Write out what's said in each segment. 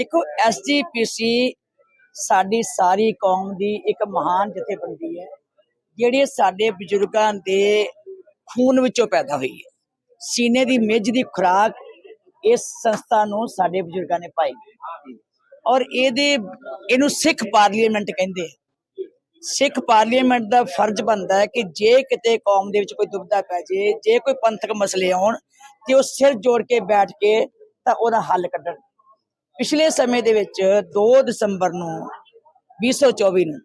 ਦੇਖੋ ਐਸਜੀਪੀਸੀ ਸਾਡੀ ਸਾਰੀ ਕੌਮ ਦੀ ਇੱਕ ਮਹਾਨ ਜਥੇਬੰਦੀ ਹੈ, ਜਿਹੜੀ ਸਾਡੇ ਬਜ਼ੁਰਗਾਂ ਦੇ ਖੂਨ ਵਿੱਚੋਂ ਪੈਦਾ ਹੋਈ ਹੈ। ਸੀਨੇ ਦੀ ਮਿੱਝ ਦੀ ਖੁਰਾਕ ਇਸ ਸੰਸਥਾ ਨੂੰ ਸਾਡੇ ਬਜ਼ੁਰਗਾਂ ਨੇ ਪਾਈ ਔਰ ਇਹਦੇ, ਇਹਨੂੰ ਸਿੱਖ ਪਾਰਲੀਮੈਂਟ ਕਹਿੰਦੇ ਆ ਸਿੱਖ ਪਾਰਲੀਮੈਂਟ ਦਾ ਫਰਜ਼ ਬਣਦਾ ਹੈ ਕਿ ਜੇ ਕਿਤੇ ਕੌਮ ਦੇ ਵਿੱਚ ਕੋਈ ਦੁਬਿਧਾ ਪੈ ਜੇ ਜੇ ਕੋਈ ਪੰਥਕ ਮਸਲੇ ਆਉਣ ਤੇ ਉਹ ਸਿਰ ਜੋੜ ਕੇ ਬੈਠ ਕੇ ਤਾਂ ਉਹਦਾ ਹੱਲ ਕੱਢਣ। ਪਿਛਲੇ ਸਮੇਂ ਦੇ ਵਿੱਚ 2 ਦਸੰਬਰ ਨੂੰ 2024 ਨੂੰ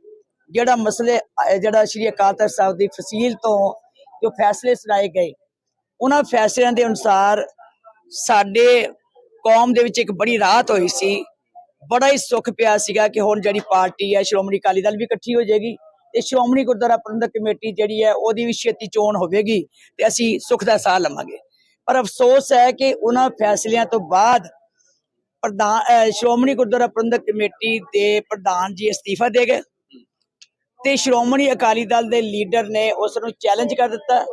ਜਿਹੜਾ ਮਸਲੇ ਜਿਹੜਾ ਸ਼੍ਰੀ ਅਕਾਲ ਤਖਤ ਸਾਹਿਬ ਦੀ ਫਸੀਲ ਤੋਂ ਜੋ ਫੈਸਲੇ ਸੁਣਾਏ ਗਏ, ਉਹਨਾਂ ਫੈਸਲਿਆਂ ਦੇ ਅਨੁਸਾਰ ਸਾਡੇ ਕੌਮ ਦੇ ਵਿੱਚ ਇੱਕ ਬੜੀ ਰਾਹਤ ਹੋਈ ਸੀ। ਬੜਾ ਹੀ ਸੁੱਖ ਪਿਆ ਸੀਗਾ ਕਿ ਹੁਣ ਜਿਹੜੀ ਪਾਰਟੀ ਹੈ, ਸ਼੍ਰੋਮਣੀ ਅਕਾਲੀ ਦਲ ਵੀ ਇਕੱਠੀ ਹੋ ਜਾਏਗੀ ਤੇ ਸ਼੍ਰੋਮਣੀ ਗੁਰਦੁਆਰਾ ਪ੍ਰਬੰਧਕ ਕਮੇਟੀ ਜਿਹੜੀ ਹੈ, ਉਹਦੀ ਵੀ ਛੇਤੀ ਚੋਣ ਹੋਵੇਗੀ ਤੇ ਅਸੀਂ ਸੁੱਖ ਦਾ ਸਾਹ ਲਵਾਂਗੇ। ਪਰ ਅਫਸੋਸ ਹੈ ਕਿ ਉਹਨਾਂ ਫੈਸਲਿਆਂ ਤੋਂ ਬਾਅਦ ਪ੍ਰਧਾਨ ਸ਼੍ਰੋਮਣੀ ਗੁਰਦੁਆਰਾ ਪ੍ਰਬੰਧਕ ਕਮੇਟੀ ਦੇ ਪ੍ਰਧਾਨ ਜੀ ਅਸਤੀਫਾ ਦੇ ਗਏ ਤੇ ਸ਼੍ਰੋਮਣੀ ਅਕਾਲੀ ਦਲ ਦੇ ਲੀਡਰ ਨੇ ਉਸ ਨੂੰ ਚੈਲੰਜ ਕਰ ਦਿੱਤਾ।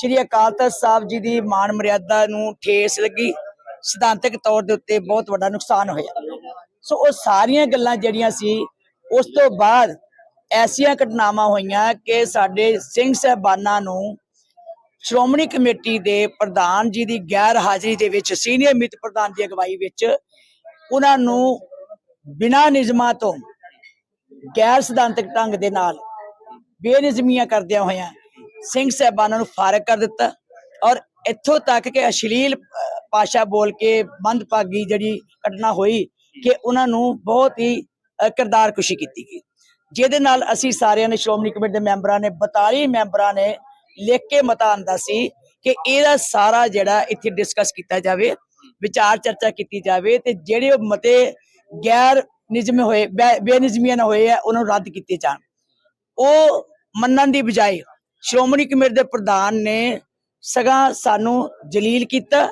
ਸ਼੍ਰੀ ਅਕਾਲ ਤਖਤ ਸਾਹਿਬ ਜੀ ਦੀ ਮਾਨ ਮਰਿਆਦਾ ਨੂੰ ਠੇਸ ਲੱਗੀ। ਸਿਧਾਂਤਕ ਤੌਰ ਦੇ ਉੱਤੇ ਬਹੁਤ ਵੱਡਾ ਨੁਕਸਾਨ ਹੋਇਆ। ਸੋ ਉਹ ਸਾਰੀਆਂ ਗੱਲਾਂ ਜਿਹੜੀਆਂ ਸੀ, ਉਸ ਤੋਂ ਬਾਅਦ ਐਸੀਆਂ ਘਟਨਾਵਾਂ ਹੋਈਆਂ ਕਿ ਸਾਡੇ ਸਿੰਘ ਸਹਿਬਾਨਾਂ ਨੂੰ ਸ਼੍ਰੋਮਣੀ ਕਮੇਟੀ ਦੇ ਪ੍ਰਧਾਨ ਜੀ ਦੀ ਗੈਰ ਹਾਜ਼ਰੀ ਦੇ ਵਿੱਚ, ਸੀਨੀਅਰ ਮਿਤ ਪ੍ਰਧਾਨ ਦੀ ਅਗਵਾਈ ਵਿੱਚ ਉਹਨਾਂ ਨੂੰ ਬਿਨਾਂ ਨਿਯਮਾਂ ਤੋਂ ਗੈਰ ਸਿਧਾਂਤਕ ਢੰਗ ਦੇ ਨਾਲ ਬੇਨਿਯਮੀਆਂ ਕਰਦਿਆਂ ਹੋਇਆਂ ਸਿੰਘ ਸਾਹਿਬਾਨਾਂ ਨੂੰ ਫਾਰਗ ਕਰ ਦਿੱਤਾ ਔਰ ਇੱਥੋਂ ਤੱਕ ਕਿ ਅਸ਼ਲੀਲ ਅਹ, ਭਾਸ਼ਾ ਬੋਲ ਕੇ ਮੰਦਭਾਗੀ ਜਿਹੜੀ ਘਟਨਾ ਹੋਈ ਕਿ ਉਹਨਾਂ ਨੂੰ ਬਹੁਤ ਹੀ ਕਿਰਦਾਰ ਕੁਸ਼ੀ ਕੀਤੀ ਗਈ। ਜਿਹਦੇ ਨਾਲ ਅਸੀਂ ਸਾਰਿਆਂ ਨੇ ਸ਼੍ਰੋਮਣੀ ਕਮੇਟੀ ਦੇ ਮੈਂਬਰਾਂ ਨੇ 42 ਮੈਂਬਰਾਂ ਨੇ ਲਿਖ ਕੇ ਮਤਾ ਆਂਦਾ ਸੀ ਕਿ ਇਹਦਾ ਸਾਰਾ ਜਿਹੜਾ ਇੱਥੇ ਡਿਸਕਸ ਕੀਤਾ ਜਾਵੇ ਵਿਚਾਰ ਚਰਚਾ ਕੀਤੀ ਜਾਵੇ ਤੇ ਜਿਹੜੇ ਉਹ ਮਤੇ ਗੈਰ ਨਿਯਮ ਹੋਏ ਬੇਨਿਯਮੀਆਂ ਨਾ ਹੋਏ ਆ, ਉਹਨਾਂ ਨੂੰ ਰੱਦ ਕੀਤੇ ਜਾਣ। ਉਹ ਮੰਨਣ ਦੀ ਬਜਾਏ ਸ਼੍ਰੋਮਣੀ ਕਮੇਟੀ ਦੇ ਪ੍ਰਧਾਨ ਨੇ ਸਗਾ ਸਾਨੂੰ ਜਲੀਲ ਕੀਤਾ,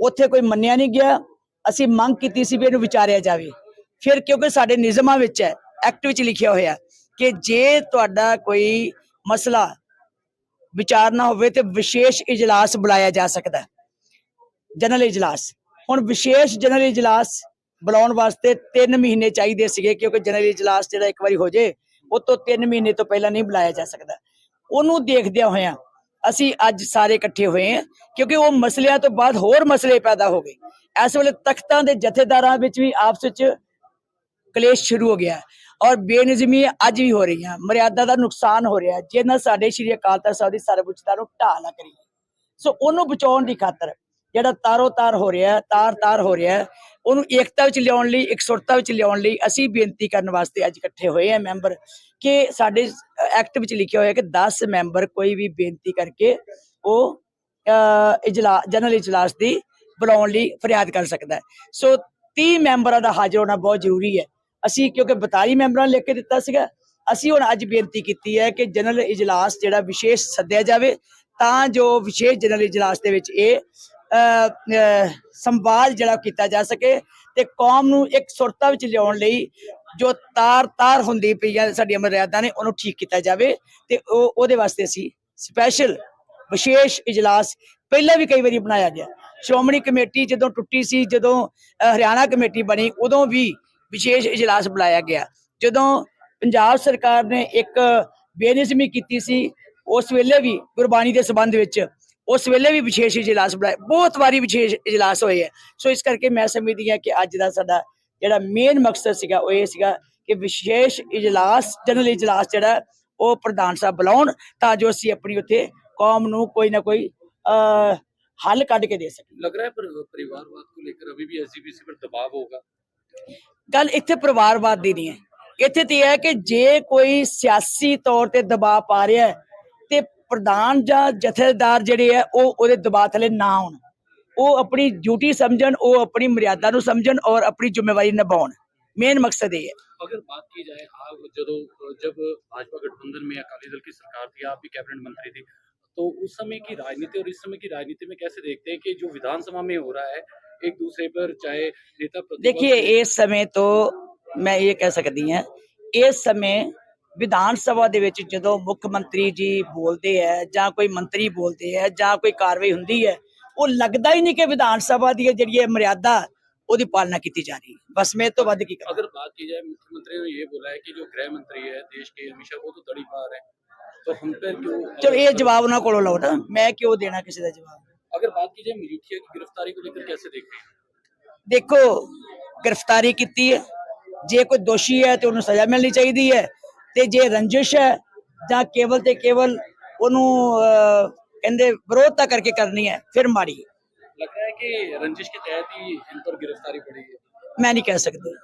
ਉੱਥੇ ਕੋਈ ਮੰਨਿਆ ਨਹੀਂ ਗਿਆ, ਅਸੀਂ ਮੰਗ ਕੀਤੀ ਸੀ ਵੀ ਇਹਨੂੰ ਵਿਚਾਰਿਆ ਜਾਵੇ। ਫਿਰ ਕਿਉਂਕਿ ਸਾਡੇ ਨਿਯਮਾਂ ਵਿੱਚ ਹੈ, ਐਕਟ ਵਿੱਚ ਲਿਖਿਆ ਹੋਇਆ ਕਿ ਜੇ ਤੁਹਾਡਾ ਕੋਈ ਮਸਲਾ ਵਿਚਾਰਨਾ ਹੋਵੇ ਤੇ ਵਿਸ਼ੇਸ਼ ਇਜਲਾਸ ਬੁਲਾਇਆ ਜਾ ਸਕਦਾ ਜਨਰਲ ਇਜਲਾਸ। ਹੁਣ ਵਿਸ਼ੇਸ਼ ਜਨਰਲ ਇਜਲਾਸ ਬੁਲਾਉਣ ਵਾਸਤੇ 3 ਮਹੀਨੇ ਚਾਹੀਦੇ ਸੀਗੇ ਕਿਉਂਕਿ ਜਨਰਲ ਇਜਲਾਸ ਜਿਹੜਾ ਇੱਕ ਵਾਰੀ ਹੋ ਜੇ ਉਹ ਤੋਂ 3 ਮਹੀਨੇ ਤੋਂ ਪਹਿਲਾਂ ਨਹੀਂ ਬੁਲਾਇਆ ਜਾ ਸਕਦਾ। ਉਹਨੂੰ ਦੇਖਦਿਆਂ ਹੋਇਆਂ ਅਸੀਂ ਅੱਜ ਸਾਰੇ ਇਕੱਠੇ ਹੋਏ ਹਾਂ ਕਿਉਂਕਿ ਉਹ ਮਸਲਿਆਂ ਤੋਂ ਬਾਅਦ ਹੋਰ ਮਸਲੇ ਪੈਦਾ ਹੋ ਗਏ। ਇਸ ਵੇਲੇ ਤਖਤਾਂ ਦੇ ਜਥੇਦਾਰਾਂ ਵਿੱਚ ਵੀ ਆਪਸ ਵਿੱਚ ਕਲੇਸ਼ ਸ਼ੁਰੂ ਹੋ ਗਿਆ ਔਰ ਬੇਨਿਜ਼ਮੀ ਅੱਜ ਵੀ ਹੋ ਰਹੀਆਂ। ਮਰਿਆਦਾ ਦਾ ਨੁਕਸਾਨ ਹੋ ਰਿਹਾ ਹੈ, ਜਿਹਨਾਂ ਸਾਡੇ ਸ਼੍ਰੀ ਅਕਾਲ ਤਖਤ ਸਾਹਿਬ ਦੀ ਸਰਵਉੱਚਤਾ ਨੂੰ ਢਾਹ ਨਾ ਕਰੀ ਸੋ ਉਹਨੂੰ ਬਚਾਉਣ ਦੀ ਖਾਤਰ ਜਿਹੜਾ ਤਾਰੋ ਤਾਰ ਹੋ ਰਿਹਾ ਤਾਰ ਤਾਰ ਹੋ ਰਿਹਾ, ਉਹਨੂੰ ਏਕਤਾ ਵਿੱਚ ਲਿਆਉਣ ਲਈ, ਇਕਸੁਰਤਾ ਵਿੱਚ ਲਿਆਉਣ ਲਈ ਅਸੀਂ ਬੇਨਤੀ ਕਰਨ ਵਾਸਤੇ ਅੱਜ ਇਕੱਠੇ ਹੋਏ ਹਾਂ ਮੈਂਬਰ ਕਿ ਸਾਡੇ ਐਕਟ ਵਿੱਚ ਲਿਖਿਆ ਹੋਇਆ ਕਿ 10 ਮੈਂਬਰ ਕੋਈ ਵੀ ਬੇਨਤੀ ਕਰਕੇ ਉਹ ਇਜਲਾਸ ਜਨਰਲ ਇਜਲਾਸ ਦੀ ਬੁਲਾਉਣ ਲਈ ਫਰਿਆਦ ਕਰ ਸਕਦਾ ਹੈ। ਸੋ 30 ਮੈਂਬਰਾਂ ਦਾ ਹਾਜ਼ਰ ਹੋਣਾ ਬਹੁਤ ਜ਼ਰੂਰੀ ਹੈ। ਅਸੀਂ ਕਿਉਂਕਿ 42 ਮੈਂਬਰਾਂ ਲਿਖ ਕੇ ਦਿੱਤਾ ਸੀਗਾ, ਅਸੀਂ ਹੁਣ ਅੱਜ ਬੇਨਤੀ ਕੀਤੀ ਹੈ ਕਿ ਜਨਰਲ ਇਜਲਾਸ ਜਿਹੜਾ ਵਿਸ਼ੇਸ਼ ਸੱਦਿਆ ਜਾਵੇ, ਤਾਂ ਜੋ ਵਿਸ਼ੇਸ਼ ਜਨਰਲ ਇਜਲਾਸ ਦੇ ਵਿੱਚ ਇਹ ਸੰਵਾਦ ਜਿਹੜਾ ਕੀਤਾ ਜਾ ਸਕੇ ਤੇ ਕੌਮ ਨੂੰ ਇੱਕ ਸੁਰਤਾ ਵਿੱਚ ਲਿਆਉਣ ਲਈ ਜੋ ਤਾਰ ਤਾਰ ਹੁੰਦੀ ਪਈਆਂ ਸਾਡੀਆਂ ਮਰਿਆਦਾ ਨੇ, ਉਹਨੂੰ ਠੀਕ ਕੀਤਾ ਜਾਵੇ ਤੇ ਉਹ, ਉਹਦੇ ਵਾਸਤੇ ਅਸੀਂ ਸਪੈਸ਼ਲ ਵਿਸ਼ੇਸ਼ ਇਜਲਾਸ ਪਹਿਲਾਂ ਵੀ ਕਈ ਵਾਰੀ ਬਣਾਇਆ ਗਿਆ। ਸ਼੍ਰੋਮਣੀ ਕਮੇਟੀ ਜਦੋਂ ਟੁੱਟੀ ਸੀ, ਜਦੋਂ ਹਰਿਆਣਾ ਕਮੇਟੀ ਬਣੀ, ਉਦੋਂ ਵੀ ਵਿਸ਼ੇਸ਼ ਇਜਲਾਸ ਬੁਲਾਇਆ ਗਿਆ। ਜਦੋਂ ਪੰਜਾਬ ਸਰਕਾਰ ਨੇ ਇੱਕ ਬੇਨਿਯਮੀ ਕੀਤੀ ਸੀ, ਉਸ ਵੇਲੇ ਵੀ ਗੁਰਬਾਣੀ ਦੇ ਸੰਬੰਧ ਵਿੱਚ ਉਸ ਵੇਲੇ ਵੀ ਵਿਸ਼ੇਸ਼ ਇਜਲਾਸ ਬੁਲਾਏ ਬਹੁਤ ਵਾਰੀ ਵਿਸ਼ੇਸ਼ ਇਜਲਾਸ ਹੋਏ ਹੈ ਸੋ ਇਸ ਕਰਕੇ ਮੈਂ ਸਮਝਦੀ ਹਾਂ ਕਿ ਅੱਜ ਦਾ ਸਾਡਾ ਜਿਹੜਾ ਮੇਨ ਮਕਸਦ ਸੀਗਾ ਉਹ ਇਹ ਸੀਗਾ ਕਿ ਵਿਸ਼ੇਸ਼ ਇਜਲਾਸ ਜਨਰਲ ਇਜਲਾਸ ਜਿਹੜਾ ਉਹ ਪ੍ਰਧਾਨ ਸਾਹਿਬ ਬੁਲਾਉਣ ਤਾਂ ਜੋ ਅਸੀਂ ਆਪਣੀ ਉੱਥੇ ਕੌਮ ਨੂੰ ਕੋਈ ਨਾ ਕੋਈ ਹੱਲ ਕੱਢ ਕੇ ਦੇ ਸਕੀਏ। ਲੱਗ ਰਿਹਾ ਪਰਿਵਾਰਵਾਦ ਨੂੰ ਲੈ ਕੇ ਅਭੀ ਵੀ ਐਸਜੀਪੀਸੀ ਪਰ ਦਬਾਅ ਹੋਗਾ ਗੱਲ ਇੱਥੇ ਪਰਿਵਾਰਵਾਦ ਦੀ ਨਹੀਂ ਹੈ। ਇੱਥੇ ਤੇ ਇਹ ਹੈ ਕਿ ਜੇ ਕੋਈ ਸਿਆਸੀ ਤੌਰ ਤੇ ਦਬਾਅ ਪਾ ਰਿਹਾ ਹੈ प्रधान ਜਾਂ ਜਥੇਦਾਰ ਜਿਹੜੇ ਆ दबा थले ना हो वो अपनी ड्यूटी समझन वो अपनी मर्यादा समझन और अपनी जिम्मेवारी ਔਰ मेन मकसद ये है अगर बात की जाए हाँ जो जब भाजपा गठबंधन में अकाली दल की सरकार थी आप भी कैबिनेट मंत्री थी तो उस समय की राजनीति और इस समय की राजनीति में कैसे देखते हैं कि जो विधानसभा में हो रहा है एक दूसरे पर चाहे नेता देखिए इस समय तो मैं ये कह सकती हूँ इस समय ਵਿਧਾਨ ਸਭਾ ਦੇ ਵਿੱਚ ਜਦੋਂ ਮੁੱਖ ਮੰਤਰੀ ਜੀ ਬੋਲਦੇ ਹੈ ਜਾਂ ਕੋਈ ਮੰਤਰੀ ਬੋਲਦੇ ਹੈ ਜਾਂ ਕੋਈ ਕਾਰਵਾਈ ਹੁੰਦੀ ਹੈ ਉਹ ਲੱਗਦਾ ਹੀ ਨਹੀਂ ਕਿ ਵਿਧਾਨ ਸਭਾ ਦੀ ਇਹ ਜਿਹੜੀ ਹੈ ਮਰਿਆਦਾ ਉਹਦੀ ਪਾਲਣਾ ਕੀਤੀ ਜਾ ਰਹੀ ਹੈ ਬਸ ਮੈਂ ਇਹ ਤੋਂ ਵੱਧ ਕੀ ਕਰਾਂ अगर बात की जाए मुख्यमंत्री ने ये बोला है कि जो गृह मंत्री है देश के अमित शाह वो तो तड़ी पार है तो हम पर क्यों ਚਲੋ ਇਹ ਜਵਾਬ ਉਹਨਾਂ ਕੋਲੋਂ ਲਓ ਨਾ ਮੈਂ ਕਿਉਂ ਦੇਣਾ ਕਿਸੇ ਦਾ ਜਵਾਬ अगर बात की जाए मजीठिया की गिरफ्तारी को लेकर कैसे देख रहे हैं ਦੇਖੋ ਗ੍ਰਿਫਤਾਰੀ ਕੀਤੀ ਹੈ ਜੇ ਕੋਈ ਦੋਸ਼ੀ ਹੈ ਤੇ ਉਹਨੂੰ ਸਜ਼ਾ ਮਿਲਣੀ ਚਾਹੀਦੀ ਹੈ ਤੇ ਜੇ ਰੰਜਿਸ਼ ਹੈ ਜਾਂ ਕੇਵਲ ਤੇ ਕੇਵਲ ਉਹਨੂੰ ਕਹਿੰਦੇ ਵਿਰੋਧ ਤਾਂ ਕਰਕੇ ਕਰਨੀ ਹੈ ਫਿਰ ਮਾੜੀ ਲੱਗ ਹੈ ਕਿ ਰੰਜਿਸ਼ ਦੇ ਤਹਿਤ ਹੀ ਇਨ ਪਰ ਗ੍ਰਿਫਤਾਰੀ ਪੜੀ ਹੈ। ਮੈਂ ਨਹੀਂ ਕਹਿ ਸਕਦੀ।